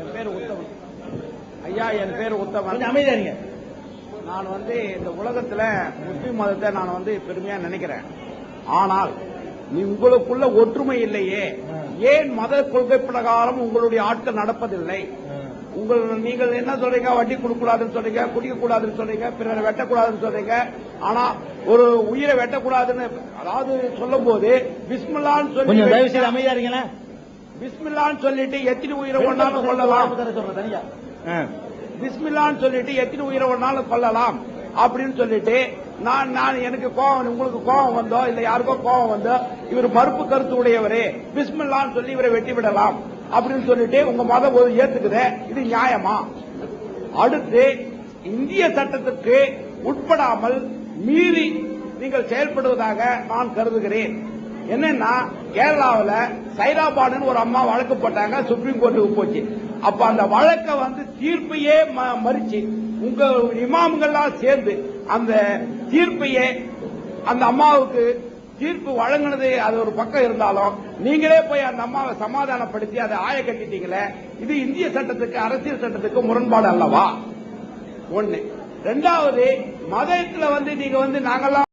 என் பேர் உத்தமன் ஐயா என் பேர் உத்தமன் அமைதியா நான் வந்து இந்த உலகத்துல முஸ்லிம் மதத்தை நான் வந்து பெருமையா நினைக்கிறேன். ஆனால் நீ உங்களுக்குள்ள ஒற்றுமை இல்லையே. ஏன் மத கொள்கை பிரகாரம் உங்களுடைய ஆட்கள் நடப்பதில்லை? உங்கள் நீங்கள் என்ன சொல்றீங்க? வட்டி கொடுக்கூடாதுன்னு சொல்றீங்க குடிக்க கூடாதுன்னு சொல்றீங்க பிறரை வெட்டக்கூடாதுன்னு சொல்றீங்க. ஆனா ஒரு உயிரை வெட்டக்கூடாதுன்னு அதாவது சொல்லும் போது பிஸ்மில்லான்னு சொல்லி அமைதியா இருங்களேன். பிஸ்மில்லான்னு சொல்லிட்டு எத்தனை உயிரை ஒன்னாலும் கொள்ளலாம் பிஸ்மில்லான்னு சொல்லிட்டு எத்தனை உயிரை ஒன்னாலும் கொல்லலாம் அப்படின்னு சொல்லிட்டு நான் நான் எனக்கு கோவம் உங்களுக்கு கோவம் வந்தோ இல்ல யாருக்கோ கோவம் வந்தோ இவர் மறுப்பு கருத்து உடையவரே பிஸ்மில்லான்னு சொல்லி இவரை வெட்டி விடலாம் அப்படின்னு சொல்லிட்டு உங்க மதம் ஒரு ஏத்துக்குது இது நியாயமா? அடுத்து இந்திய சட்டத்துக்கு உட்படாமல் மீறி நீங்கள் செயல்படுவதாக நான் கருதுகிறேன். என்னன்னா கேரளாவில் சைராபாடுன்னு ஒரு அம்மா வழக்கு போட்டாங்க சுப்ரீம் கோர்ட்டுக்கு போச்சு. அப்ப அந்த வழக்கை வந்து தீர்ப்பையே ம- மறிச்சு உங்க இமாம்கள்லாம் சேர்ந்து அந்த தீர்ப்பையே அந்த அம்மாவுக்கு தீர்ப்பு வழங்கினது அது ஒரு பக்கம் இருந்தாலும் நீங்களே போய் அந்த அம்மாவை சமாதானப்படுத்தி அதை ஆய கட்டிட்டீங்களே இது இந்திய சட்டத்துக்கு அரசியல் சட்டத்துக்கு முரண்பாடு அல்லவா? ஒண்ணு. ரெண்டாவது மதத்துல வந்து நீங்க வந்து நாங்கெல்லாம்